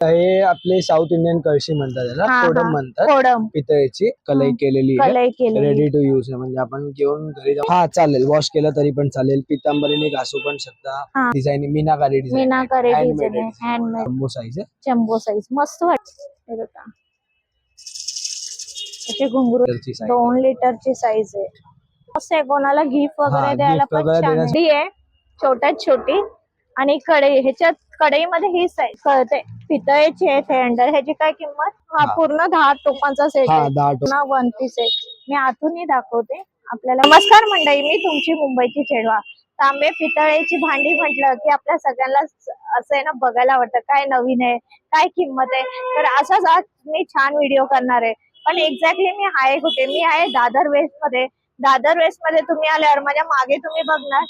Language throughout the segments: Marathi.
हे आपले साऊथ इंडियन कळशी म्हणतात त्याला हा. कोडम म्हणतात. कोडम. पितळेची कलई. केलेली आहे. कलई केलेली. रेडी टू यूज आहे म्हणजे आपण घेऊन घरी जाऊ. हा चालेल. वॉश केलं तरी पण चालेल. पितांबरीने घासू पण शकता. हा. Design meenakari design meenakari handmade design आहे. हँडमेड जम्बो साईज आहे. जम्बो साईज मस्त वाटत हे बघा. असे घुंगरू size. दोन लिटरची साईज आहे. मस्त आहे. कोणाला गिफ्ट हा, वगैरे द्यायला पण वगैरे आहे. छोट्यात छोटी. आणि कढई ह्याच्यात कढईमध्ये ही साईज कळते पितळेची आहे हँडल ह्याची काय किंमत? हा. पूर्ण दहा टोपांचा सेट हा आहे. दहा वन पीस आहे. मी आतूनही दाखवते. आपल्याला नमस्कार मंडळी मी तुमची मुंबईची चेडवा तांबे पितळेची भांडी म्हटलं की आपल्या सगळ्यांना असं आहे ना बघायला आवडतं. काय नवीन आहे? काय किंमत आहे? तर असाच आज मी छान व्हिडिओ करणार आहे. पण एक्झॅक्टली मी आहे कुठे? मी आहे दादर वेस्टमध्ये दादर वेस्टमध्ये तुम्ही आल्यावर माझ्या मागे तुम्ही बघणार.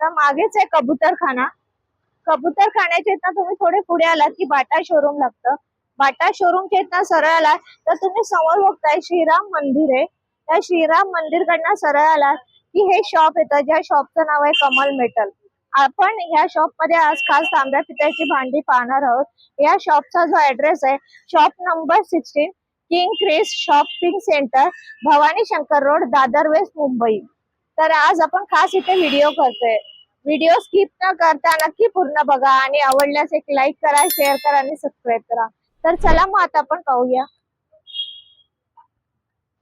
तर मागेच आहे कबूतर खाना कबूतर खाण्याच्या इथनं तुम्ही थोडे पुढे आलात की बाटा शोरूम लागतं. बाटा शोरूमच्या इथनं सरळ आलात तर तुम्ही समोर बघताय श्रीराम मंदिर आहे. त्या श्रीराम मंदिर कडनं सरळ आलात की हे शॉप येतं ज्या शॉपचं नाव आहे कमल मेटल. आपण ह्या शॉपमध्ये आज खास तांब्या पित्याची भांडी पाहणार आहोत. या शॉपचा जो ऍड्रेस आहे shop number sixteen King Kris shopping centre Bhavani Shankar road Dadar west Mumbai. तर आज आपण खास इथे व्हिडिओ करतोय. व्हिडिओ स्किप न करता नक्की पूर्ण बघा आणि आवडल्यास एक लाईक करा शेअर करा आणि सबस्क्राईब करा. तर चला मग आता आपण पाहूया.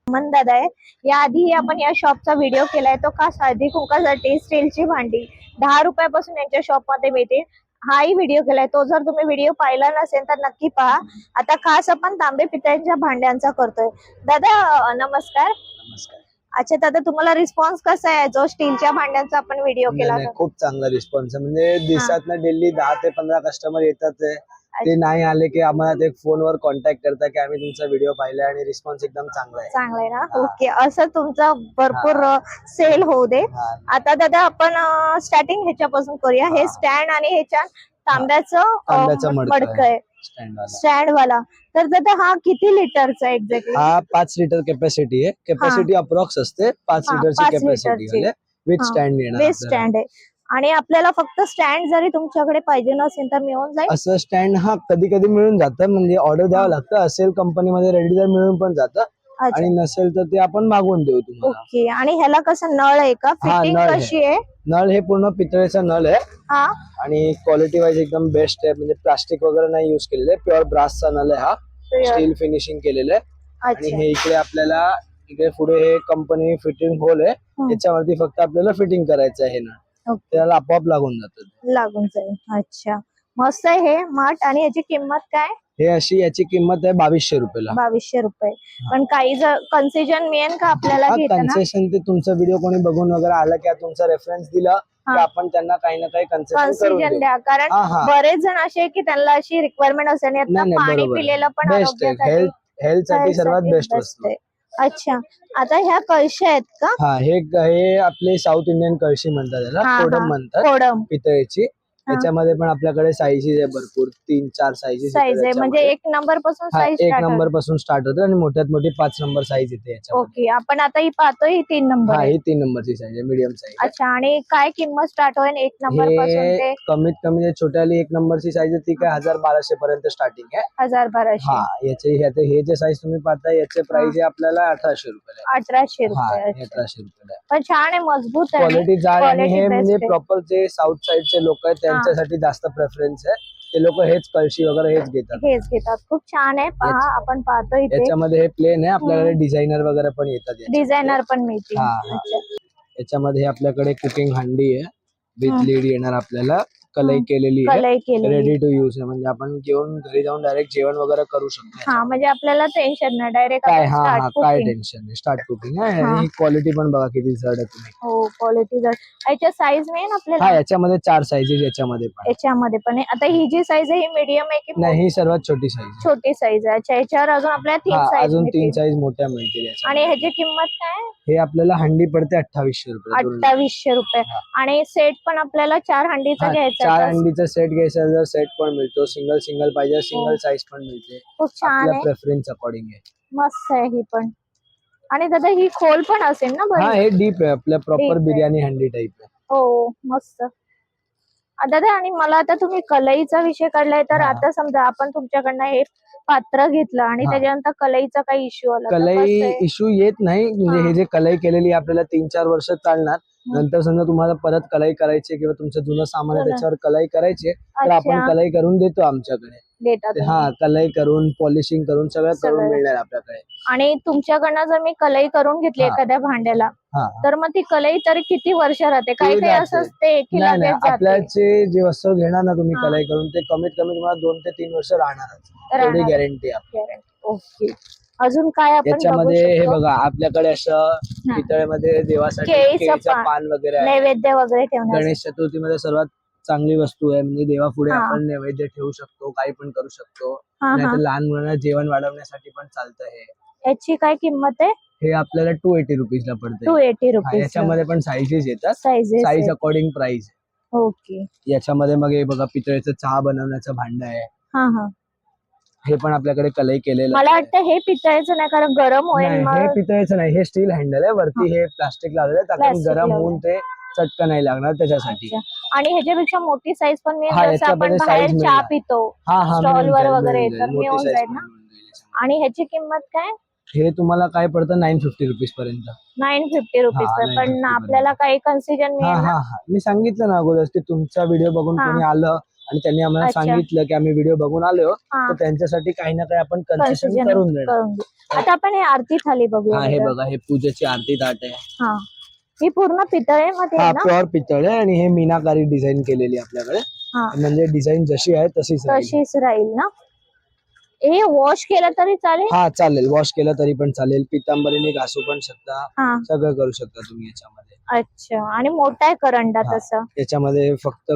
मन दादा आहे. याआधीही आपण या शॉपचा व्हिडिओ केलाय. तो का हळदी कुंकासाठी स्टीलची भांडी. दहा रुपयापासून यांच्या शॉपमध्ये मिळते. हाही व्हिडिओ केलाय. तो जर तुम्ही व्हिडिओ पाहिला नसेल तर नक्की पहा. आता खास आपण तांबे पितळ्यांच्या भांड्यांचा करतोय. दादा नमस्कार. नमस्कार. अच्छा दादा तुम्हाला रिस्पॉन्स कसा आहे? जो स्टीलच्या भांड्यांचा आपण व्हिडिओ केला नाही, होता खूप चांगला रिस्पॉन्स आहे. म्हणजे दिवसात ना डेली दहा ते पंधरा कस्टमर येतात आहे. ते नाही आले की आम्हाला ते फोनवर कॉन्टॅक्ट करतात की आम्ही तुमचा व्हिडिओ पाहिला आणि रिस्पॉन्स एकदम चांगला आहे. चांगलं आहे ना? हा. ओके असं तुमचं भरपूर सेल होऊ दे. हा. आता दादा आपण स्टार्टिंग ह्याच्यापासून करूया. हे हा. स्टँड आणि ह्याच्या तांब्याचं मडकं आहे. स्टँड वाला तर दादा हा किती लिटरचा एक्झॅक्टली हा पाच लिटर कॅपॅसिटी आहे. कॅपॅसिटी अप्रॉक्स असते. पाच लिटरची कॅपॅसिटी. विथ स्टँड येणार. स्टँड आहे. आणि आपल्याला फक्त स्टँड जरी तुमच्याकडे पाहिजे नसेल तर मिळून जाईल. असं स्टँड हा कधी कधी मिळून जातं. म्हणजे ऑर्डर द्यावं लागतं. असेल कंपनीमध्ये रेडी तर मिळून पण जातं. आणि नसेल तर ते आपण मागवून देऊ तुम्हाला. ओके आणि ह्याला कसं नळ आहे का? हा, फिटिंग नळ आहे. कशी आहे? नळ हे पूर्ण पितळेचा नळ आहे. हा. आणि क्वालिटी वाईज एकदम बेस्ट आहे. म्हणजे प्लास्टिक वगैरे नाही युज केलेलं आहे. प्युअर ब्रासचा नळ आहे हा. स्टील फिनिशिंग केलेलं आहे. आणि अच्छा. हे इकडे आपल्याला इकडे पुढे हे कंपनी फिटिंग होल आहे. हम्म. त्याच्यावरती फक्त आपल्याला फिटिंग करायचं आहे ना त्याला आपोआप लागून जातं लागून जाईल. अच्छा. मस्त आहे हे माठ. आणि याची किंमत काय? हे अशी याची किंमत आहे बावीसशे रुपयाला. बावीसशे रुपये. पण काही जर कन्सेशन मिळेल का आपल्याला घेताना? कन्सेशन ते तुमचा व्हिडिओ कोणी बघून वगैरे आला की तुमचा रेफरन्स दिला की हा. आपण त्यांना काही ना काही कन्सेशन द्या. कारण हा हा. बरेच जण असे आहे की त्यांना अशी रिक्वायरमेंट असते आणि आता नाही, नाही, पाणी बरोबर. पिलेलं पण बेस्ट आहे. आरोग्यासाठी हेल्थ हेल्थसाठी सर्वात बेस्ट आहे. अच्छा. आता ह्या कळशा आहेत का? हा हे हे आपले साऊथ इंडियन कळशी म्हणतात हा, त्याला हा. कोडम म्हणतात. कोडम. पितळेची. त्याच्यामध्ये पण आपल्याकडे साईजेस आहे भरपूर. तीन चार साईजेस साईज आहे. म्हणजे एक नंबरपासून साईज एक नंबरपासून स्टार्ट होते आणि मोठ्यात मोठी पाच नंबर साईज येते याच्यामध्ये. ओके आपण आता ही पाहतोय ही तीन नंबर हा आहे. ही तीन नंबरची साईज आहे मीडियम साईज अच्छा आणि काय किंमत स्टार्ट होईल एक नंबरपासून हे ते? कमीत कमी जे छोट्याली एक नंबरची साईज आहे ती काय हजार बाराशे पर्यंत स्टार्टिंग आहे. हजार बाराशे. हा याचे हे आता हे जे साईज तुम्ही पाहताय याचे प्राइस आहे आपल्याला अठराशे रुपये. अठराशे हा रुपये. अठराशे रुपये. पण छान आहे मजबूत आहे. क्वालिटी जाड आणि quality हे best म्हणजे आहे. प्रॉपर जे साऊथ साईडचे लोक आहेत त्यांच्यासाठी जास्त प्रेफरन्स आहे. ते लोक हेच कळशी वगैरे हेच घेतात. हेच घेतात. खूप छान आहे. पहा आपण पाहतो इथे. याच्यामध्ये हे प्लेन आहे. आपल्याकडे डिझायनर वगैरे पण येतात. डिझायनर पण मिळतील. हा, हा. अच्छा. याच्यामध्ये आपल्याकडे कुकिंग हंडी आहे. विथ. लीड येणार आपल्याला. कलई केलेली आहे. कलई केलेली. रेडी टू यूज आहे. म्हणजे आपण घेऊन घरी जाऊन डायरेक्ट जेवण वगैरे करू शकतो. हा म्हणजे आपल्याला टेन्शन नाही. डायरेक्ट काय हा हा काय टेन्शन नाही. स्टार्ट कुकिंग आहे. आणि क्वालिटी पण बघा किती जड आहे तुम्ही. हो क्वालिटी जर याच्या साईज नाही ना हा आपल्याला याच्यामध्ये चार साईजेस याच्यामध्ये पण. याच्यामध्ये पण आहे. आता ही जी साईज आहे ही मीडियम आहे की नाही ही सर्वात छोटी साईज छोटी साईज आहे. अच्छा याच्यावर अजून आपल्याला तीन साईज अजून तीन साईज मोठ्या मिळतील. आणि ह्याची किंमत काय? हे आपल्याला हंडी पडते अठ्ठावीसशे रुपये दोन. अठ्ठावीसशे रुपये हा. आणि सेट पण आपल्याला चार हंडीचा हा, घ्यायचा चार आहे. हंडीचा सेट घ्यायचा जर सेट पण मिळतो सिंगल सिंगल पाहिजे सिंगल हो. साईज पण मिळते खूप छान आपल्या आहे प्रेफरन्स अकॉर्डिंग आहे मस्त आहे ही पण आणि दादा ही खोल पण असेल ना हा बरी हे डीप आहे आपल्या Deep प्रॉपर आहे. बिर्याणी हंडी टाईप आहे हो मस्त ते आणि मला आता तुम्ही कलईचा विषय काढलाय तर हा. आता समजा आपण तुमच्याकडनं हे पात्र घेतलं आणि हा. त्याच्यानंतर कलईचा काही इश्यू आला कलई आहे? इश्यू येत नाही म्हणजे हा. हे जे कलई केलेली आहे, आपल्याला तीन चार वर्ष चालणार. नंतर समजा तुम्हाला परत कलई करायची किंवा तुमचं जुनं सामान आहे जुनं. त्याच्यावर कलई करायची तर आपण कलई करून देतो आमच्याकडे देता. हा कलई करून पॉलिशिंग करून सगळं करून. मिळणार आपल्याकडे आणि तुमच्याकडनं जर मी कलई करून घेतली हा. एखाद्या भांड्याला हा तर मग ती कलई तरी किती वर्ष राहते काही काही असं. असते आपल्याचे जे वस्तू घेणार ना तुम्ही हा. कलई करून ते कमीत कमी तुम्हाला दोन ते तीन वर्ष राहणारच राहणार. गॅरंटी आहे ओके अजून काय आपण याच्यामध्ये हे? बघा आपल्याकडे असं पितळेमध्ये देवासाठी केळीचं केळीचं पान. पान वगैरे आहे. नैवेद्य वगैरे ठेवण्यासाठी गणेश चतुर्थीमध्ये सर्वात चांगली वस्तू आहे म्हणजे देवापुढे हा. आपण नैवेद्य ठेवू शकतो काही पण करू शकतो. हा हा. नाहीतर लहान मुलांना जेवण वाढवण्यासाठी पण चालतं हे. याची काय किंमत आहे? हे आपल्याला टू एटी रुपीज ला टू पडते एटी रुपीज याच्यामध्ये पण साईजेस येतात. Sizes size according price okay याच्यामध्ये मग हे बघा पितळेचं चहा बनवण्याचं भांड आहे. हा हा. हे पण आपल्याकडे कलई केलेलं मला. वाटतं हे पितळेचं नाही कारण गरम होईल नाही, हे पितळेचं नाही हे स्टील हँडल आहे वरती हे प्लास्टिक लावलेलं आहे गरम. होऊन ते चटकन नाही लागणार त्याच्यासाठी. आणि ह्याच्यापेक्षा मोठी साईज पण मी हा, आपण बाहेर चहा. पितो हा हा Stall मिळून वर जाईल, वगैरे तर. मिळून जाईल पण ना? आणि ह्याची किंमत काय हे तुम्हाला काय पडतं नाईन फिफ्टी रुपीज पर्यंत नाईन फिफ्टी रुपीज पण 950 आपल्याला काही कन्सिजन मी सांगितलं ना अगोदर की तुमचा व्हिडिओ बघून. कोणी आलं आणि त्यांनी आम्हाला अच्छा. सांगितलं की आम्ही व्हिडिओ बघून आलो हा. तर त्यांच्यासाठी काही ना काही आपण कन्सेशन करून देणार. आता आपण हे आरती थाली बघूया हा हे बघा. बघा हे पूजेची आरती ताट आहे. हा. ही पूर्ण पितळेमध्ये हा आहे ना? प्युअर पितळ आहे आणि हे मीनाकारी डिझाईन केलेली आहे आपल्याकडे. हा. म्हणजे डिझाईन जशी आहे तशीच राहील. तशीच राहील ना? हे वॉश केलं तरी चालेल? हा चालेल. वॉश केलं तरी पण चालेल. पितांबरीने घासू पण शकता. हा. सगळं करू शकता तुम्ही याच्यामध्ये. अच्छा. आणि मोठा आहे करंडा हा. तसं. याच्यामध्ये फक्त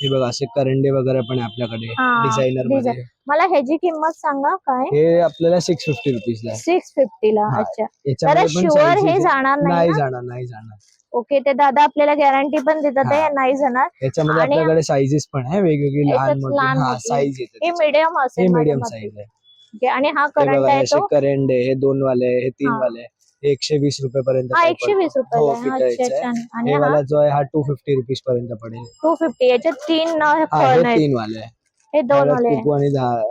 हे बघा असे करंडे वगैरे पण आहे आपल्याकडे हा, डिझायनरमध्ये design. मला ह्याची किंमत सांगा काय हे आपल्याला सिक्स फिफ्टी रुपीज ला आहे. सिक्स फिफ्टीला हा. अच्छा तर याच्यामध्ये पण शुअर sizes हे आहे. जाणार नाही नाही ना? जाणार नाही जाणार ओके ते दादा आपल्याला गॅरंटी पण देतात हा. हे नाही जाणार याच्यामध्ये आणि- आपल्याकडे साईजेस पण आहे वेगवेगळी लहान याच्यात मोठी लहान हा मोठी. साईज हे येते मीडियम हे असेल मीडियम माझ्या साईज आहे आणि हा हे करंट बघा आहे असे तो करंडे हे दोन वाले हे तीन हा. वाले एकशे वीस रुपये पर्यंत हा एकशे वीस पडतो. हो, रुपयाला आहे. अच्छा पितळेचा आहे. अच्छा आणि हे हा? वाला जो आहे हा टू फिफ्टी रुपीज पर्यंत पडेल. टू फिफ्टी याच्यात तीन अं, हा फळ हे आहेत तीन वाले आहे. हे दोन वाले. कुंकू आणि दहा.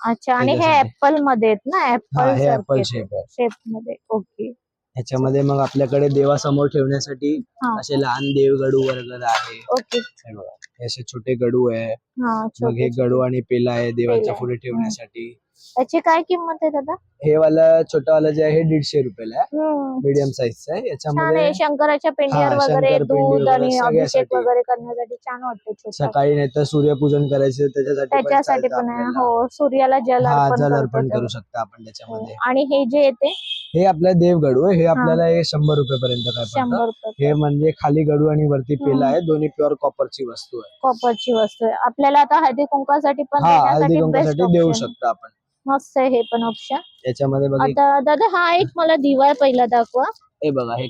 अच्छा आणि हे त्याच्यासाठी. ऍपलमध्ये आहेत ना? हा ऍपल हे ऍपल शेप आहे शेपमध्ये ओके. ह्याच्यामध्ये मग आपल्याकडे देवासमोर ठेवण्यासाठी हा. असे लहान देव गडू वगैरे आहे. ओके. हे बघा. हे असे छोटे गडू आहे. हा मग छोटे हे गडू आणि पेला आहे देवाच्या पेला. पुढे ठेवण्यासाठी. याची काय किंमत आहे दादा? हे वाला छोटा वाला जे आहे हे दीडशे रुपयाला आहे. मीडियम साईजचा आहे. छान याच्यामध्ये आहे. शंकराच्या पेंडीवर हा, वगैरे शंकर पेंडी दूध वगैरे आणि अभिषेक सगळ्यासाठी. वगैरे करण्यासाठी छान वाटते छोटा. सकाळी नाही तर सूर्यपूजन करायचं त्याच्यासाठी पण त्याच्यासाठी चालतं पण आहे. आपल्याला. हो सूर्याला जल हा अर्पण जल अर्पण. करू शकता आपण हो. त्याच्यामध्ये आणि हे जे येते हे आपल्या देव गडू आहे. हे आपल्याला हे शंभर रुपये पर्यंत काय पडतं? शंभर रुपये. हे म्हणजे खाली गडू आणि वरती पेला. आहे. दोन्ही प्युअर कॉपरची वस्तू आहे. कॉपरची वस्तू आहे. आपल्याला आता हळदी कुंकासाठी पण हा हळदी देण्यासाठी कुंकासाठी देऊ ऑप्शन शकतो आपण. मस्त आहे हे पण ऑप्शन याच्यामध्ये बघा एक- आता दादा हा एक मला दिवा पहिला दाखवा. हे बघा हे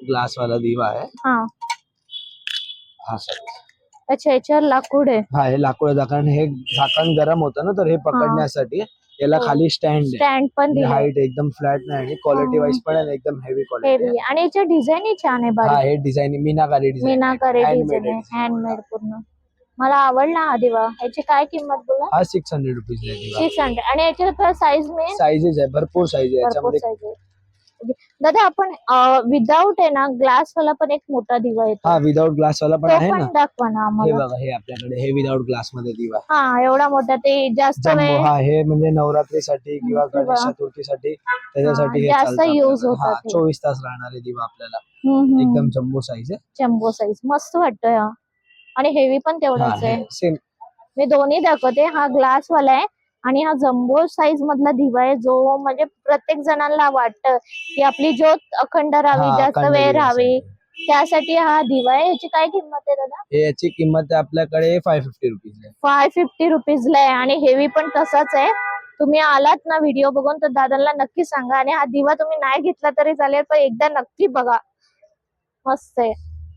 ग्लास वाला दिवा आहे. हा. हा सर अच्छा याच्यावर लाकूड आहे. हा हे लाकूड झाकण हे झाकण गरम होतं ना तर हे पकडण्यासाठी याला हो. खाली स्टँड आहे. स्टँड पण हाईट एकदम फ्लॅट नाही आणि क्वालिटी वाईज पण आहे एकदम हेवी क्वालिटी हेवी आणि याच्या डिझाईन छान आहे हा बारीक. हे design meenakari design meenakari design आहे. हँडमेड पूर्ण. मला आवडला हा दिवा. याची काय किंमत बोला? हा six hundred rupees six hundred आणि याच्यात साईज मिळेल साईजेस आहे भरपूर साईज आहे. भरपूर साईज आहे. दादा आपण विदाऊट आहे ना ग्लास वाला पण एक मोठा दिवा येतो. हा विदाउट ग्लास वाला पण आहे ना? दाखवा ना हे बघा हे आपल्याकडे हे विदाउट ग्लासमध्ये दिवा. हा एवढा मोठा ते जास्त वेळ हा हे म्हणजे नवरात्रीसाठी किंवा किंवा- गणेश चतुर्थीसाठी त्याच्यासाठी जास्त आपल्याला. होतात. चोवीस तास राहणारे दिवा आपल्याला. एकदम जम्बो साईज आहे. जम्बो साईज मस्त वाटतोय आणि हेवी पण तेवढाच आहे. सेम मी दोन्ही दाखवते. हा ग्लास वाला आहे आणि हा जम्बो साईज मधला दिवा आहे. जो म्हणजे प्रत्येक जणांना वाटतं की आपली ज्योत अखंड राहावी जास्त वेळ राहावी. त्यासाठी हा दिवा आहे. याची काय किंमत आहे दादा? याची किंमत आपल्याकडे five fifty rupees five fifty रुपीजला आहे आणि हेवी पण तसाच आहे. तुम्ही आलात ना व्हिडिओ बघून तर दादांना नक्की सांगा. आणि हा दिवा तुम्ही नाही घेतला तरी चालेल पण एकदा नक्की बघा. मस्त आहे.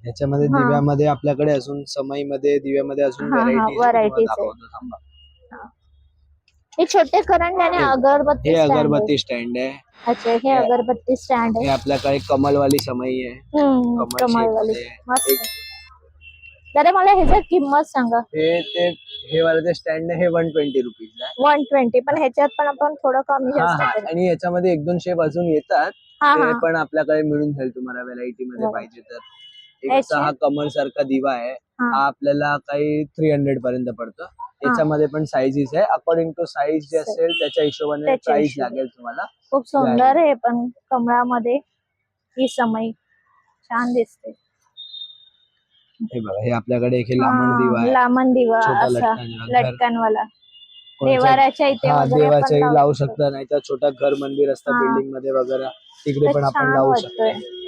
याच्यामध्ये हा. दिव्यामध्ये आपल्याकडे अजून समईमध्ये दिव्यामध्ये अजून हा, हा, varieties आहे. हे. छोटे करंट आणि हे- अगरबत्ती हे stand आहे. अगरबत्ती स्टँड आहे. अच्छा हे अगरबत्ती स्टँड हे आहे आपल्याकडे कमलवाली समई आहे. हम्म, कमल कमालवाली. shape मध्ये. मस्त. एक- दादा मला ह्याची किंमत सांगा. हे ते हे वाला ते स्टँड हे वन ट्वेंटी रुपीज आहे. वन ट्वेंटी पण ह्याच्यात पण आपण थोडं कमी हा जास्त हा. करू. आणि याच्यामध्ये एक दोन शेप अजून येतात. हा ते हा. पण आपल्याकडे मिळून जाईल तुम्हाला व्हरायटी मध्ये बरं. पाहिजे तर. याचे- हा कमल सारखा दिवा आहे. हा. आपल्याला काही थ्री हंड्रेड पर्यंत पडतो. याच्यामध्ये पण साईजेस आहे. अकॉर्डिंग टू साईज जे असेल त्याच्या हिशोबाने प्राइस. लागेल तुम्हाला. खूप सुंदर आहे पण कमळामध्ये ही समय छान दिसते. हे बघा हे आपल्याकडे एक लांबण दिवा आहे. लामण दिवा असा लटकन दिवा. घर- लटकनवाला कोणाच्या- देवाऱ्याच्या इथे हा देवाच्याही लावू शकतो. नाही तर छोटा घर मंदिर असतं. बिल्डिंगमध्ये वगैरे. तिकडे पण आपण लावू शकतो.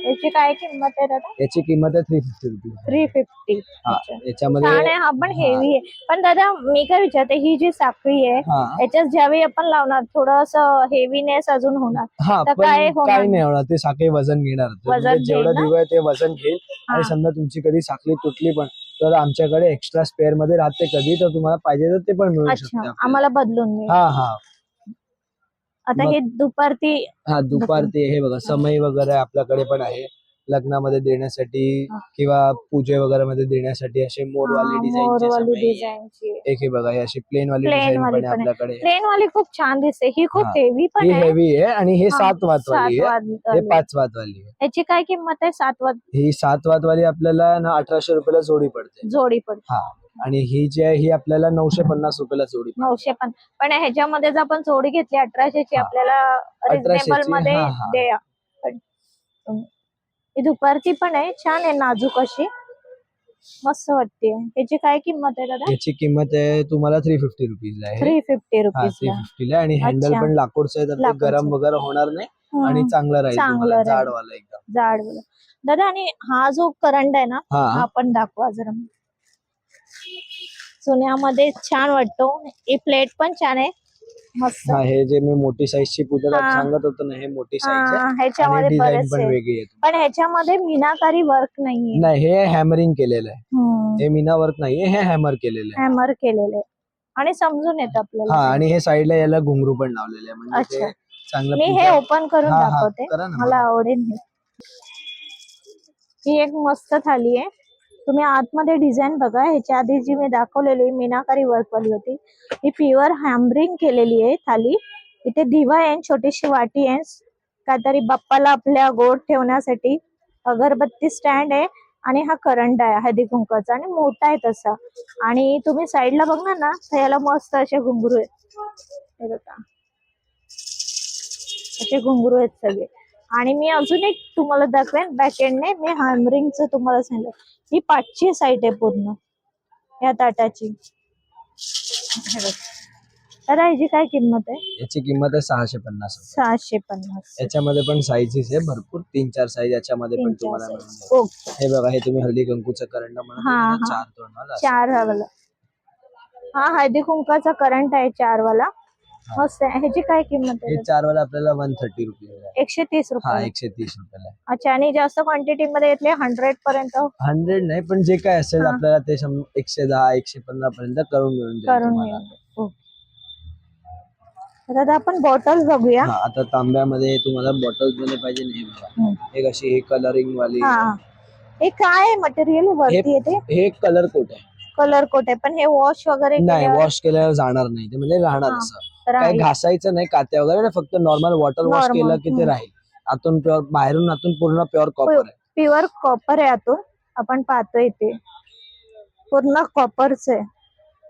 याची काय किंमत आहे दादा? याची किंमत आहे three fifty rupees three fifty हा याच्यामध्ये छान आहे. हा पण हेवी आहे. पण दादा मी काय विचारते ही जी साखळी आहे हा. याच्यात ज्यावेळी आपण लावणार थोडस हेवीनेस अजून होणार हा तर पण काय होणार? नाही होणार. ते साखळी वजन घेणार. वजन म्हणजे जेवढं ना? दिवं आहे ते वजन घेईल. आणि हा. समजा तुमची कधी साखळी तुटली पण तर आमच्याकडे एक्स्ट्रा स्पेअरमध्ये राहते कधी तर तुम्हाला पाहिजे तर ते पण मिळू शकते अच्छा आपल्याला. आम्हाला बदलून मिळेल. हा हा. आता हे दुपारती हा दुपार ते हे बघा समय वगैरे आपल्याकडे पण आहे. लग्नामध्ये देण्यासाठी. किंवा पूजे वगैरे मध्ये देण्यासाठी असे मोरवाली डिझाईन एक हे बघा अशी प्लेन वाली डिझाईन पण आहे. आपल्याकडे प्लेन वाली खूप छान दिसते ही खूप. हेवी पण ही हेवी आहे आणि हे सात वात वाली आहे हे. पाच वात वाली आहे याची काय किंमत आहे सात वाद ही सात वात वाली आपल्याला ना अठराशे रुपयाला जोडी पडते जोडी पडते हा आणि ही जी आहे ही आपल्याला नऊशे पन्नास रुपयाला जोडी. नऊशे पण पण ह्याच्यामध्ये जर आपण जोडी घेतली अठराशेची हा. आपल्याला रिझनेबल 1800 ची, मध्ये हा, दुपारची पण आहे. छान आहे नाजूक अशी. मस्त वाटते याची काय किंमत आहे दादा? याची किंमत आहे तुम्हाला थ्री फिफ्टी रुपीज आहे. थ्री फिफ्टी हा रुपीज थ्री फिफ्टीला आणि हँडल अच्छा. पण लाकूडचं आहे तर ते लाकूडचं. गरम वगैरे होणार नाही. आणि चांगलं राहील चांगलं तुम्हाला राहील. जाडवाला एकदम. जाड वाला. दादा आणि हा जो करंट आहे ना हा. हा पण दाखवा जरा. सोन्यामध्ये छान वाटतो. ही प्लेट पण छान आहे. मस्त. हा हे जे मी मोठी साईजची हा. सांगत होतो ना हे मोठी साईज हा, आहे. आणि डिझाईन बरेच पण आहे. वेगळी आहे. पण ह्याच्यामध्ये मीनाकारी वर्क नाहीये. नाही हे हॅमरिंग केलेलं आहे. हे मीना वर्क नाहीये हे हॅमर केलेलं आहे. हॅमर केलेलं आहे. आणि समजून येत हा आपल्याला आणि हे साईडला याला घुंगरू पण लावलेले आहे. म्हणजे ते अच्छा. चांगलं मी हे पूजा- ओपन करून हा, हा, दाखवते. करा ना मला. आवडेल हे. ही एक मस्त थाली आहे. तुम्ही आतमध्ये डिझाईन बघा. ह्याच्या आधी जी मी दाखवलेली मीनाकारी वर्कवाली होती. ही प्युअर हॅम्बरिंग केलेली आहे थाली. इथे दिवा आहे छोटीशी वाटी आहे काहीतरी बाप्पाला आपल्या गोड ठेवण्यासाठी अगरबत्ती स्टँड आहे आणि हा करंट आहे हळदी कुंकाचा आणि मोठा आहे तसा. आणि तुम्ही साईडला बघणार ना तर याला मस्त असे घुंगरू आहेत. असे घुंगरू आहेत सगळे. आणि मी अजून एक तुम्हाला दाखवेन. बॅक एंडने मी हॅमरिंगचं तुम्हाला सांगितलं ही पाचशे साईट आहे पूर्ण. या ताटाची. तर ह्याची काय किंमत आहे? याची किंमत आहे सहाशे पन्नास सहाशे पन्नास. याच्यामध्ये पण साईजेस आहे भरपूर. तीन चार साईज याच्यामध्ये पण तुम्हाला. मिळून हे बघा हे तुम्ही हळदी कुंकूचं करंट म्हणून. चार चार हा हळदी कुंकाचा करंट आहे चार वाला मस्त आहे. ह्याची काय किंमत हे आहे चार वाला आपल्याला वन थर्टी रुपये एकशे तीस हा रुपये. एकशे तीस रुपयाला अच्छा आणि जास्त क्वांटिटी मध्ये घेतले हंड्रेड पर्यंत? हंड्रेड नाही पण जे काय असेल हा. आपल्याला ते शं- एकशे दहा एकशे पंधरा पर्यंत करून मिळून जाईल करून तुम्हाला. मिळेल. आपण बॉटल बघूया. हा आता तांब्यामध्ये तुम्हाला बॉटल्समध्ये पाहिजे नाही बघा. हम्म. एक अशी हे कलरिंग वाली हा. हे काय मटेरियल वरती येते? हे कलर कोट आहे. कलर कोट आहे. पण हे वॉश वगैरे नाही केल्यावर वॉश केल्यावर जाणार नाही. ते म्हणजे राहणार हा. असं. घासायचं नाही कात्या वगैरे फक्त नॉर्मल वॉटर वॉश केलं की ते. राहील. आतून प्युअर बाहेरून आतून पूर्ण प्युअर कॉपर आहे. प्युअर कॉपर आहे आतून. आपण पाहतोय ते पूर्ण कॉपरच आहे.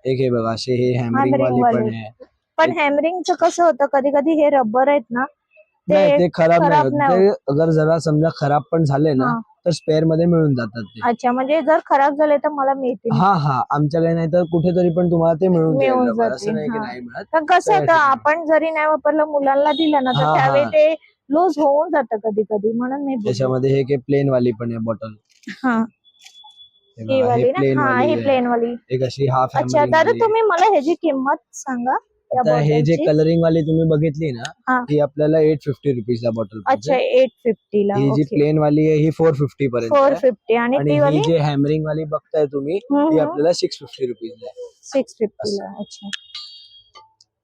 एक हे बघा असे हे हॅमरिंग वाली पण. आहे. पण हॅमरिंगचं कसं होतं कधी कधी हे रबर आहेत ना नाही ते खराब नाही होत. ते अगर जरा समजा खराब पण झाले ना हा. तर स्पेअरमध्ये मिळून जातात ते अच्छा म्हणजे जर खराब झाले तर मला मिळतील हा हा आमच्याकडे नाही तर कुठेतरी पण तुम्हाला ते मिळून जाईल मिळून रबर. जातील, असं नाही की हा. नाही मिळत पण कसं त्या होतं ठिकाणी. आपण जरी नाही वापरलं मुलांना दिलं ना हा, तर हा. त्यावेळी ते लूज होऊन जातं कधी कधी म्हणून मी. त्याच्यामध्ये हे काही प्लेन वाली पण आहे बॉटल हा ही वाली ना प्लेन हा वाली ही आहे. प्लेन वाली एक अशी हाफ अच्छा दादा तुम्ही मला ह्याची किंमत सांगा आता हे जे. कलरिंग वाली तुम्ही बघितली ना हा. आपल्याला एट फिफ्टी रुपीज ला बॉटल अच्छा एट फिफ्टी ला. ही जी प्लेन वाली आहे ही फोर फिफ्टी पर्यंत फोर. फिफ्टी आणि ही वाली? जी हॅमरिंग वाली बघताय तुम्ही ती आपल्याला सिक्स फिफ्टी रुपीज आहे. सिक्स फिफ्टी ला अच्छा.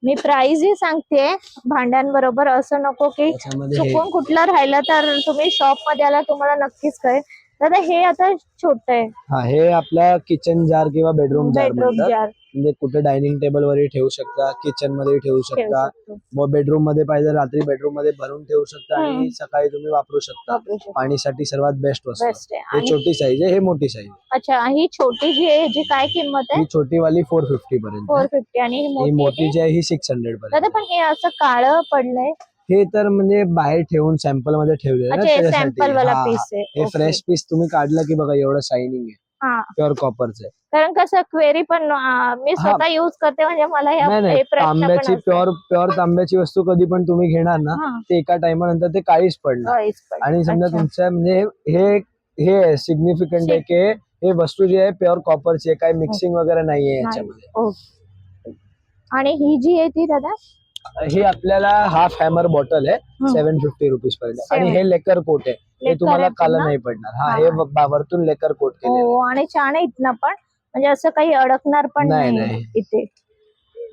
मी प्राइस ही सांगते भांड्यांबरोबर असं नको की चुकून कुठला राहिला तर तुम्ही शॉपमध्ये आला तुम्हाला नक्कीच कळेल. दादा हे आता छोट आहे. हा हे आपला किचन जार किंवा बेडरूम जार बेडरूम म्हणतात. जार म्हणजे कुठे डायनिंग टेबल वरही ठेवू शकता किचनमध्ये ठेवू ठेवू शकता. शकतो. मग बेडरूममध्ये पाहिजे रात्री बेडरूममध्ये भरून ठेवू शकता आणि हम्म. सकाळी तुम्ही वापरू शकता. वापरू शकतो. पाणीसाठी सर्वात बेस्ट वस्तू. बेस्ट आहे. हे आणि छोटी साईज आहे हे मोठी साईज अच्छा ही छोटी जी आहे याची काय किंमत आहे? ही छोटी वाली फोर फिफ्टी पर्यंत फोर आहे. फिफ्टी आणि ही ही मोठी जी आहे? ही सिक्स हंड्रेड? दादा पर्यंत पण हे असं काळं पडलंय. हे तर म्हणजे बाहेर ठेवून सॅम्पलमध्ये ठेवले ना अच्छा हे त्याच्यासाठी. सॅम्पल वाला हा, हा. पीस आहे हे ओके. फ्रेश पीस तुम्ही काढलं की बघा एवढं शायनिंग आहे हा प्युअर कॉपरचं आहे कारण कसं क्वेरी पण अं, मी स्वतः युज करते म्हणजे मला ह्या- नाही हे नाही प्रश्न पण तांब्याची असतात. प्युअर प्युअर तांब्याची वस्तू कधी पण तुम्ही घेणार ना हा, ते एका टायमानंतर ते काळीच पडणार. आणि समजा अच्छा. तुमच्या म्हणजे हे हे सिग्निफिकंट आहे की हे वस्तू जी आहे प्युअर कॉपरची आहे काही मिक्सिंग वगैरे नाहीये नाही. याच्यामध्ये ओके. आणि ही जी आहे ती दादा हे आपल्याला हाफ हॅमर बॉटल आहे. सेव्हन फिफ्टी रुपीज पर्यंत आणि. हे लेकर कोट आहे. हे तुम्हाला काला? नाही पडणार. हा हा. ब- वरतून लेकर कोट आहे. हो आणि छान आहे इथनं पण. म्हणजे असं काही अडकणार पण नाही, नाही नाही. इथे.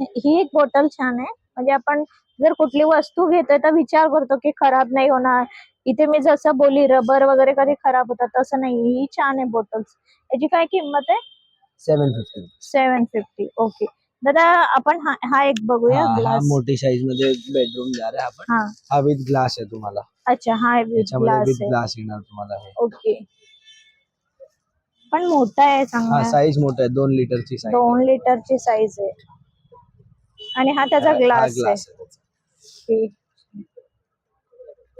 ही एक बॉटल छान आहे. म्हणजे आपण जर कुठली वस्तू घेतोय तर विचार करतो की खराब नाही होणार. इथे मी जसं बोली रबर वगैरे कधी खराब होतात तसं नाही. ही छान आहे बॉटल्स याची काय किंमत आहे? Seven fifty seven fifty okay दादा आपण हा हा एक बघूया हा ग्लास मोठी साईजमध्ये बेडरूम जार आहे. आपण हा. हा विथ ग्लास आहे तुम्हाला. अच्छा हा विथ याच्यामध्ये ग्लास विथ आहे. ग्लास येणार तुम्हाला हे. ओके पण मोठा आहे हा चांगला साईज मोठा आहे. दोन लिटरची साईज दोन लिटरची साईज आहे. आणि हा त्याचा ग्लास आहे. ठीक.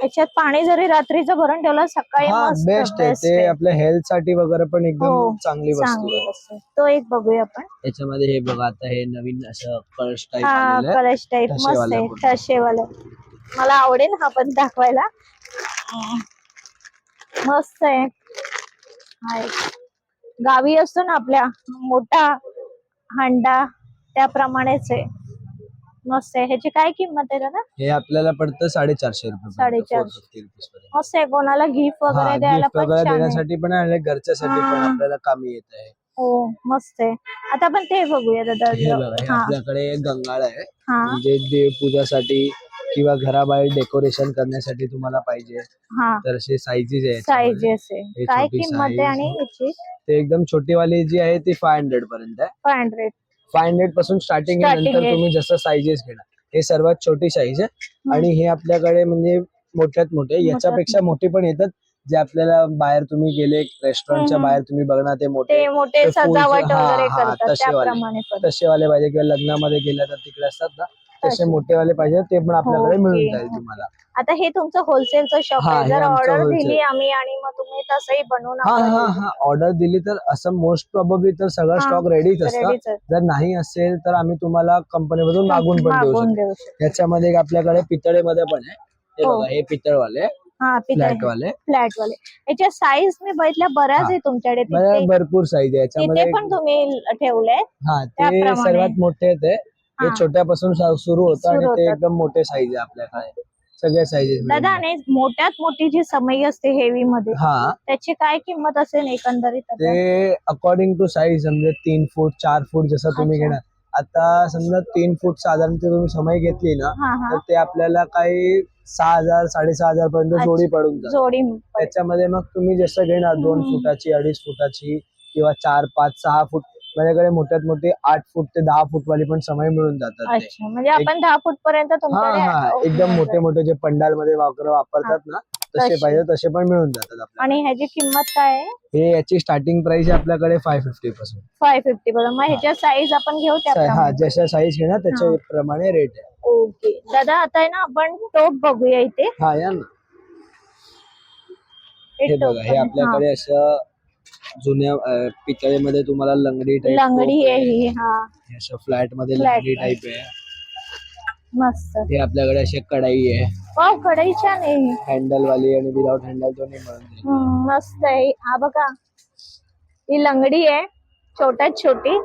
याच्यात पाणी जरी रात्रीचं भरून ठेवलं सकाळी हा मस्त बेस्ट आहे. best ते आपल्या हेल्थसाठी वगैरे पण एकदम हो, चांगली वस्तू चांगली आहे. वस्तू आहे. तो एक बघूया आपण. याच्यामध्ये हे बघा आता हे नवीन असं कळश टाईप हा आलेलं आहे. कलश टाईप मस्त ठसेवालं आहे पूर्ण. ठसेवालं मला आवडेल हा पण दाखवायला. मस्त आहे. हा एक. गावी असतो ना आपल्या मोठा हांडा त्याप्रमाणेच आहे. मस्त आहे. ह्याची काय किंमत आहे दादा? हे आपल्याला पडतं साडेचारशे रुपये साडेचारशे. मस्त आहे. कोणाला गिफ्ट वगैरे द्यायला गिफ्ट पण वगैरे छान आहे. देण्यासाठी पण आणि घरच्यासाठी पण हा. आपल्याला कामी येत आहे. हो मस्त आहे. आता आपण ते बघूया दादा. हे बघा हे हा. आपल्याकडे गंगाळ आहे. हा. म्हणजे देवपूजासाठी किंवा घराबाहेर डेकोरेशन करण्यासाठी तुम्हाला पाहिजे. हा. तर असे साईजेस आहेत साईज याच्यामध्ये. आहे. हे काय छोटी किंमत आहे size. आणि याची? ते एकदम छोटी वाली जी आहे ती फाय हंड्रेड पर्यंत आहे. फाय हंड्रेड फाय हंड्रेडपासून स्टार्टिंग आहे Starting नंतर आहे. तुम्ही जसं साईजेस घेणार. हे सर्वात छोटी साईज आहे. आणि हे आपल्याकडे म्हणजे मोठ्यात मोठे याच्यापेक्षा मोठे. पण येतात. जे आपल्याला बाहेर तुम्ही गेले रेस्टॉरंटच्या हम्म. बाहेर तुम्ही बघणार ते मोठे ते मोठे ते फुल- सजावट हा, वगैरे हा, करतात तसे वाले. त्याप्रमाणे पण. तसे वाले पाहिजे. किंवा लग्नामध्ये गेल्या तर तिकडे असतात ना तसे तसे. मोठे वाले पाहिजे ते पण आपल्याकडे ओके. मिळून जाईल तुम्हाला आता हे तुमचं होलसेलचं शॉप हा, आहे हे जर आमचं ऑर्डर wholesale. दिली आम्ही आणि मग तुम्ही तसंही बनवून हा आम्हाला हा हा ऑर्डर दिली तर असं मोस्ट प्रॉब्ली तर सगळं हा, स्टॉक रेडीच. असतं Readyच. जर नाही असेल तर आम्ही तुम्हाला कंपनीमधून मागून पण देऊ मागवून शकतो देऊ शकतो याच्यामध्ये एक आपल्याकडे पितळेमध्ये पण आहे हे हो. बघा हे पितळवाले हा फ्लॅट वाले फ्लॅट वाले याच्या साईज मी बघितल्या बऱ्याच हा. आहे तुमच्याकडे तिथे भरपूर साईज आहे तिथे याच्यामध्ये पण तुम्ही ठेवले हा ते त्याप्रमाणे. सर्वात मोठे आहेत हे. हे. छोट्यापासून सुरू होतं सुरू आणि ते होतात. एकदम मोठे साईज आहे आपल्याकडे सगळ्या साईजेस दादा आणि मोठ्यात मोठी जी समई असते हेवी मध्ये हा त्याची काय किंमत असेल एकंदरीत आता? ते अकॉर्डिंग टू साईज म्हणजे तीन फूट चार फूट जसं तुम्ही अच्छा. घेणार आता समजा तीन फूट साधारण ते तुम्ही समय घेतली ना हा हा तर ते आपल्याला काही सहा हजार साडेसहा हजार पर्यंत अच्छा. जोडी पडून जाते जोडी त्याच्यामध्ये मग तुम्ही जसं घेणार दोन हम्म. फुटाची अडीच फुटाची किंवा चार पाच सहा फूट माझ्याकडे मोठ्यात मोठे आठ फूट ते दहा फूट वाली पण समय मिळून जातात ते. अच्छा म्हणजे आपण दहा फूट पर्यंत हा हा एकदम. मोठे मोठे जे पंडाल मध्ये वापर वापरतात ना तसे तसे. पाहिजे तसे पण मिळून जातात आपल्याला आणि ह्याची किंमत काय आहे? हे याची स्टार्टिंग प्राइस आहे आपल्याकडे फाय फिफ्टी पासून. फाय फिफ्टी बरोबर मग ह्याच्या साईज आपण घेऊ सा- हा त्याप्रमाणे जशा साईज घेणार त्याच्या प्रमाणे रेट आहे. ओके. दादा आता आहे ना आपण टोप बघूया इथे. हा या ना. हे हे टोप बघा हे. आपल्याकडे असं जुन्या अं, पितळेमध्ये तुम्हाला लंगडी हा. टाईप लंगडी आहे ही हा असं फ्लॅटमध्ये Flat लंगडी मध्ये. टाईप आहे मस्त हे आपल्याकडे अशी कढाई आहे वाव कढई छान आहे ही. हँडल वाली आणि विदाउट हँडल दोन्ही मिळून जाईल. हम्म, मस्त आहे हा बघा ही लंगडी आहे छोट्यात छोटी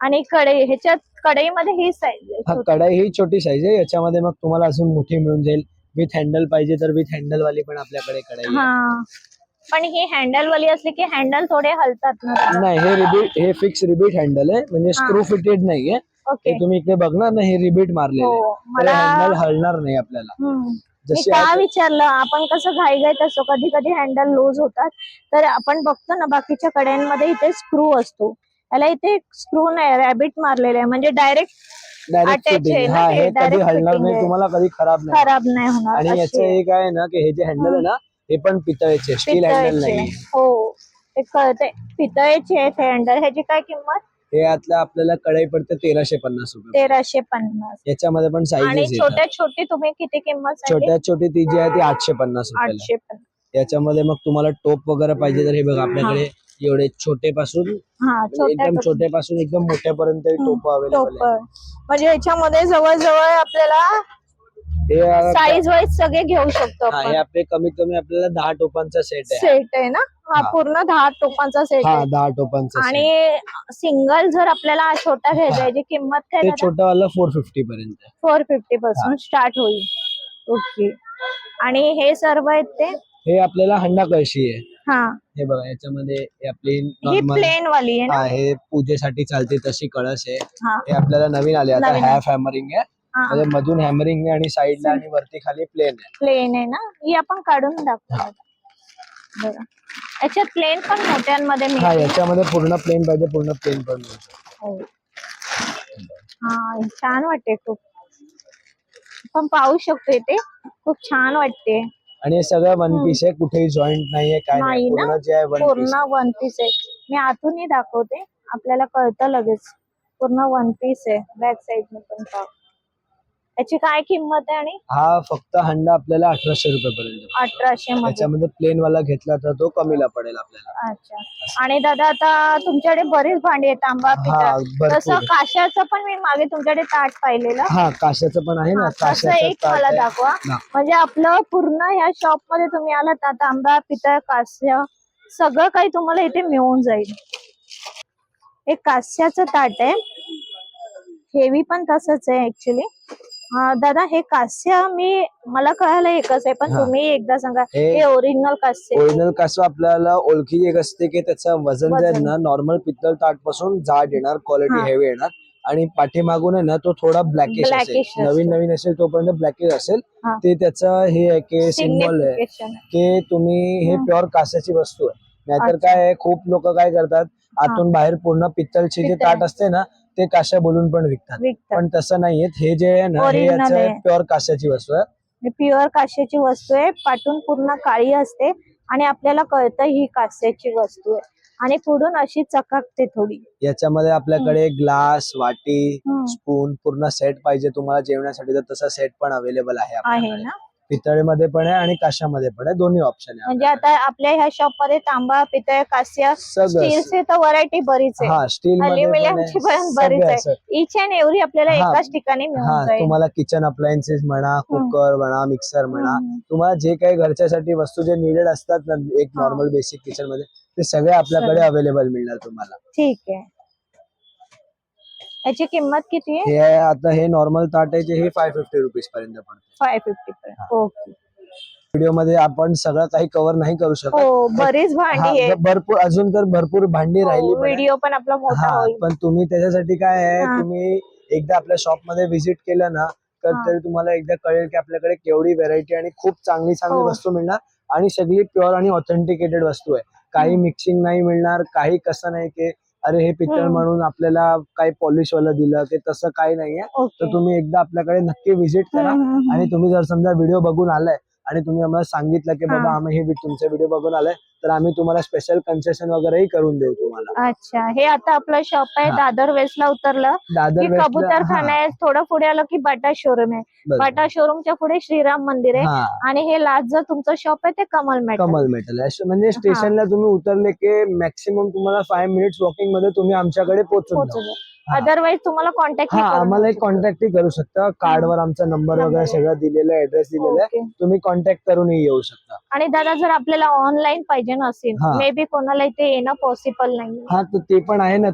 आणि कढई ह्याच्यात कढईमध्ये ही साईज आहे हा छोटी. कढाई ही छोटी साईज आहे याच्यामध्ये मग तुम्हाला अजून मोठी मिळून जाईल विथ हँडल पाहिजे तर विथ हँडल वाली पण आपल्याकडे कढाई आहे. हा पण ही हँडल वाली असली की हँडल थोडे हलतात ना. नाही हे रिबीट हे फिक्स रिबीट हँडल आहे. म्हणजे. स्क्रू फिटेड नाहीये. ओके हे तुम्ही इकडे बघणार ना हे रिबीट मारलेले हो तर मला हँडल हलणार नाही आपल्याला. हम्म, मी जशी का आज- विचारलं? आपण कसं घाईघाईत असतो कधी कधी हँडल लूज होतात. तर आपण बघतो ना बाकीच्या कड्यांमध्ये इथे स्क्रू असतो. याला इथे स्क्रू नाही रॅबिट मारलेला आहे. म्हणजे डायरेक्ट डायरेक्ट attach फिटिंग आहे ना हा ते, हे कधी direct हलणार fitting नाही आहे. तुम्हाला कधी खराब नाही खराब नाही होणार आणि अशी याचं आहे. एक आहे ना की हे जे हँडल आहे ना हे पण पितळेचे स्टील हँडल पितळेचे नाही हो. ते कळते पितळेचे आहेत हँडल ह्याची काय किंमत? हे आतलं आपल्याला कढई पडते तेराशे पन्नास रुपये. तेराशे पन्नास. याच्यामध्ये पण आणि साईजेस येतात. छोट्यात छोटी तुम्ही किती किंमत सांगितली? छोट्यात छोटी ती जी आहे ती आठशे पन्नास रुपयाला. आठशे पन्नास. याच्यामध्ये मग तुम्हाला टोप वगैरे पाहिजे तर हे बघा आपल्याकडे एवढे छोटे पासून हा छोट्या एकदम छोटे पासून एकदम मोठ्यापर्यंत टोप अवेलेबल टोप. म्हणजे याच्यामध्ये जवळजवळ आपल्याला हे साईज वाईज सगळे घेऊ शकतो हा, हे आपण. आपले कमीत कमी आपल्याला दहा टोपांचा सेट आहे. सेट आहे ना? हा हा. पूर्ण दहा टोपांचा सेट हा आहे. दहा टोपांचा set. आणि सिंगल जर आपल्याला हा छोटा घ्यायचा आहे, याची किंमत काय ते छोटं वाला फोर फिफ्टी पर्यंत फोर फिफ्टी पासून स्टार्ट होईल. ओके आणि हे सर्व आहेत ते? हे आपल्याला हंडा कळशी आहे. हा. हे बघा याच्यामध्ये हे आपली ही नॉर्मल प्लेन वाली आहे ना? हा पूजेसाठी चालते तशी कळस आहे. हा. हे आपल्याला नवीन आले आता नवीन हॅफ हॅमरिंग आहे. म्हणजे मधून हॅमरिंग आहे आणि साईडला आणि वरती खाली प्लेन आहे. प्लेन आहे ना? ही आपण काढून दाखवू. बघा याच्यात प्लेन पण मोठ्यांमध्ये हा मिळते याच्यामध्ये पूर्ण प्लेन पाहिजे पूर्ण प्लेन पण मिळतो. हो. हा छान वाटते खूप. आपण पाहू शकतो इथे. खूप छान वाटते. आणि हे सगळं वन पीस आहे कुठेही जॉईंट नाहीये काय नाही नाही ना? पूर्ण जे आहे वन पीस पूर्ण वन पीस आहे. मी आतूनही दाखवते. आपल्याला कळतं लगेच. पूर्ण वन पीस आहे. बॅक साइड पण पाव याची काय किंमत आहे आणि? हा फक्त हंडा आपल्याला अठराशे रुपये पर्यंत अठराशे मध्ये. त्याच्यामध्ये प्लेन वाला घेतला तर तो कमीला पडेल आपल्याला. अच्छा. आणि दादा आता तुमच्याकडे बरीच भांडी आहेत तांबा हा पितळ तसं काशाचं पण मी मागे तुमच्याकडे ताट पाहिलेलं. हा काशाचं पण आहे ना. हा, तसं काशाचं एक ताट मला आहे. दाखवा. म्हणजे आपलं पूर्ण ह्या शॉपमध्ये तुम्ही आलात ना तांबा पितळ कास्य सगळं काही तुम्हाला इथे मिळून जाईल. हे कास्याचं ताट आहे. हेवी पण तसंच आहे ऍक्च्युली दादा हे कास्य मी मला कळालं एकच आहे पण हा. तुम्ही एकदा सांगा हे- हे ओरिजिनल कास्य आहे. ओरिजिनल कासव आपल्याला ओळखी एक असते की त्याचं वजन जे आहे वजन. ना नॉर्मल पित्तल ताटपासून जाड येणार क्वालिटी हा. हेवी येणार आणि पाठीमागून आहे ना तो थोडा ब्लॅकिश असेल Blackish नवीन. नवीन असेल तोपर्यंत ब्लॅकिश असेल हा. ते त्याचं हे आहे की सिम्बॉल आहे Signification आहे. की तुम्ही हे. प्युअर कास्याची वस्तू आहे नाहीतर अच्छा. काय आहे खूप लोक काय करतात आतून बाहेर पूर्ण पित्तलची जे पितळ. ताट असते ना ते काश्या बोलून पण विकतात. विकतात. पण तसं नाहीये. हे जे आहे ना हे Original याचं आहे. प्युअर काश्याची वस्तू आहे. प्युअर काश्याची वस्तू आहे. पाठून पूर्ण काळी असते आणि आपल्याला कळतं ही कास्याची वस्तू आहे. आणि पुढून अशी चकाकते थोडी. याच्यामध्ये आपल्याकडे ग्लास वाटी हम्म. स्पून पूर्ण सेट पाहिजे तुम्हाला जेवण्यासाठी तर तसा सेट पण अवेलेबल आहे आहे आपल्याकडे. ना? पितळेमध्ये पण आहे आणि काशामध्ये पण आहे दोन्ही ऑप्शन आहे म्हणजे आता आपल्या ह्या शॉपमध्ये तांबा पितळ कास्य सगळं स्टीलचे तर व्हरायटी बरीच आहे हा स्टील अल्युमिनियमची पण बरीच आहे. इच अँड एव्हरी आपल्याला. एकाच ठिकाणी हा मिळून जाईल तुम्हाला किचन अप्लायन्सेस म्हणा कुकर म्हणा मिक्सर म्हणा हम्म. तुम्हाला जे काही घरच्यासाठी वस्तू जे निडेड असतात ना एक हा. नॉर्मल बेसिक किचनमध्ये ते सगळे आपल्याकडे सगळे. अवेलेबल मिळणार तुम्हाला ठीक आहे याची किंमत किती आहे हे आहे, आता हे नॉर्मल ताट आहे जे हे फाय फिफ्टी रुपीज पर्यंत पडते फाय फिफ्टी पर्यंत ओके व्हिडिओमध्ये आपण सगळं काही कव्हर नाही करू शकत हो बरीच हा, भांडी आहे भरपूर अजून तर भरपूर भांडी राहिली पण आहे. व्हिडिओ पण आपला मोठा हा होईल पण तुम्ही त्याच्यासाठी काय आहे हा. तुम्ही एकदा आपल्या शॉपमध्ये व्हिजिट केलं ना तर हा. तरी तुम्हाला एकदा कळेल की आपल्याकडे केवढी व्हेरायटी आणि खूप चांगली चांगली हो. वस्तू मिळणार आणि सगळी प्युअर आणि ऑथेंटिकेटेड वस्तू आहे काही. मिक्सिंग नाही मिळणार काही कसं नाही की अरे हे पितळ. म्हणून आपल्याला काही पॉलिश वाला दिलं की तसं काही नाहीये तर तुम्ही एकदा आपल्याकडे नक्की व्हिजिट करा आणि. तुम्ही जर समजा व्हिडिओ बघून आलाय आणि तुम्ही आम्हाला सांगितलं की बाबा. आम्ही हे तुमचा व्हिडिओ बघून आलाय. तर आम्ही तुम्हाला स्पेशल कन्सेशन वगैरेही करून देऊ तुम्हाला. अच्छा. हे आता आपलं शॉप आहे. दादर वेस्टला उतरलं दादर की कबूतर खाना आहे. थोडं पुढे आलं की बाटा शोरूम आहे. बाटा शोरूमच्या पुढे श्रीराम मंदिर आहे. आणि हे लास्ट जर तुमचं शॉप आहे ते कमल मेटल कमल मेटल म्हणजे स्टेशनला तुम्ही उतरले की मॅक्सिमम तुम्हाला फाय मिनिट्स वॉकिंगमध्ये तुम्ही आमच्याकडे. हा. अदरवाईज तुम्हाला कॉन्टॅक्ट हा आम्हाला एक कॉन्टॅक्टही करू शकता. कार्डवर आमचा नंबर वगैरे. सगळं दिलेलं आहे ऍड्रेस दिलेला आहे. तुम्ही कॉन्टॅक्ट करूनही येऊ शकता. आणि दादा जर आपल्याला ऑनलाईन पाहिजे नसेल हा. मे बी कोणाला इथे येणं पॉसिबल नाही. हा तर ते पण आहे ना.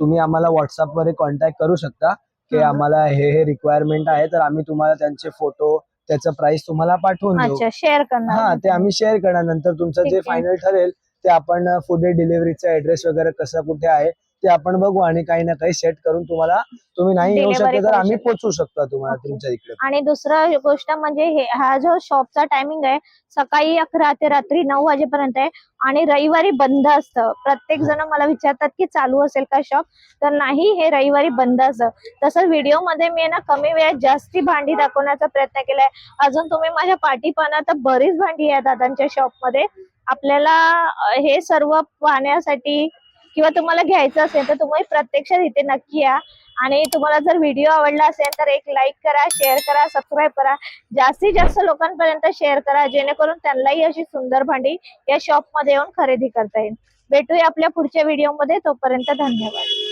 तुम्ही आम्हाला व्हॉट्सअप वर कॉन्टॅक्ट करू शकता. की हा. आम्हाला हे हे रिक्वायरमेंट आहे तर आम्ही तुम्हाला त्यांचे फोटो त्याचं प्राइस तुम्हाला पाठवून शेअर हा करणार. ते आम्ही शेअर करणार. नंतर तुमचं जे. फायनल ठरेल ते आपण पुढे डिलिव्हरीचा ऍड्रेस वगैरे कसं कुठे आहे ते आपण बघू आणि काही ना काही सेट करून तुम्हाला तुम्ही नाही येऊ Delivery शकले तर करू आम्ही शकतो. पोचू शकतो तुम्हाला. तुमच्या इकडे. आणि दुसरं गोष्ट म्हणजे हे हा जो शॉपचा टायमिंग आहे सकाळी अकरा ते रात्री नऊ वाजेपर्यंत आहे आणि रविवारी बंद असतं. प्रत्येक जण मला विचारतात की चालू असेल का शॉप तर नाही हे रविवारी बंद असतं. तसंच व्हिडिओमध्ये मी ना कमी वेळात जास्ती भांडी दाखवण्याचा प्रयत्न केलाय. अजून तुम्ही माझ्या पाठी पाहणार तर बरीच भांडी आहे दादांच्या शॉपमध्ये. आपल्याला अं, हे सर्व पाहण्यासाठी किंवा तुम्हाला घ्यायचं असेल तर तुम्ही प्रत्यक्षात इथे नक्की या. आणि तुम्हाला जर व्हिडिओ आवडला असेल तर एक लाईक करा शेअर करा सबस्क्राईब करा. जास्तीत जास्त लोकांपर्यंत शेअर करा जेणेकरून त्यांनाही अशी सुंदर भांडी या शॉपमध्ये येऊन खरेदी करता येईल. भेटूया आपल्या पुढच्या व्हिडिओमध्ये तोपर्यंत धन्यवाद.